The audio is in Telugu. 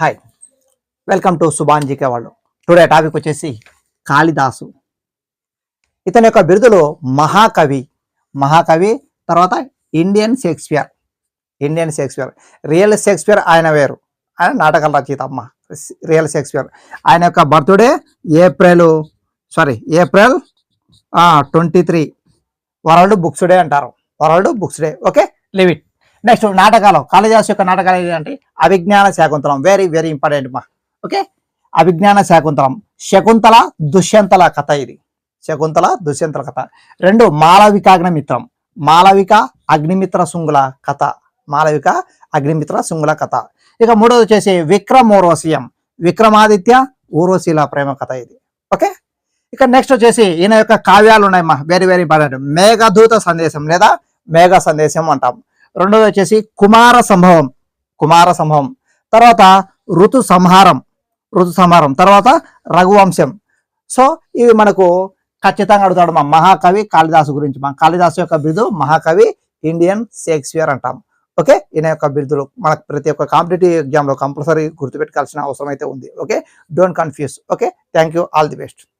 Hi welcome to Subhan GK వాళ్ళు టుడే టాపిక్ వచ్చేసి కాళిదాసు. ఇతని యొక్క బిరుదులు మహాకవి మహాకవి తర్వాత Indian Shakespeare Indian Shakespeare real Shakespeare ఆయన వేరు. ఆయన నాటకాల రచయిత అమ్మ. రియల్ షేక్స్పియర్ ఆయన యొక్క birthday April sorry April twenty three world books day అంటారు. World books day. Okay leave it next నాటకాలు కాళిదాసు యొక్క నాటకాలు ఏంటంటే Abhijnana Shakuntalam. Very very important మా. ఓకే అవిజ్ఞాన శాకుంతలం. శకుంతల దుష్యంతల కథ ఇది. శకుంతల దుష్యంతల కథ. రెండు మాలవిక మాళవిక మాలవిక అగ్నిమిత్ర శృంగుల కథ. మాలవిక అగ్నిమిత్ర శృంగుల కథ. ఇక మూడోది వచ్చేసి విక్రమోర్వశీయం విక్రమాదిత్య ఊర్వశీల ప్రేమ కథ ఇది. ఓకే ఇక నెక్స్ట్ వచ్చేసి ఈయన యొక్క కావ్యాలు ఉన్నాయి మా. వెరీ వెరీ ఇంపార్టెంట్ మేఘదూత సందేశం లేదా మేఘ సందేశం అంటాం. రెండోది వచ్చేసి కుమార సంభవం. కుమార సంభవం. తర్వాత ఋతు సంహారం. ఋతు సంహారం. తర్వాత రఘువంశం. సో ఇవి మనకు ఖచ్చితంగా అడుగుతాడు మా మహాకవి కాళిదాసు గురించి. మా కాళిదాసు యొక్క బిరుదు మహాకవి ఇండియన్ షేక్స్పియర్ అంటాం. ఓకే? ఈయన యొక్క బిరుదులు. మనకు ప్రతి ఒక్క కాంపిటేటివ్ ఎగ్జామ్లో కంపల్సరీ గుర్తుపెట్టుకోవాల్సిన అవసరం అయితే ఉంది. Okay? Don't confuse. Okay? Thank you. All the best.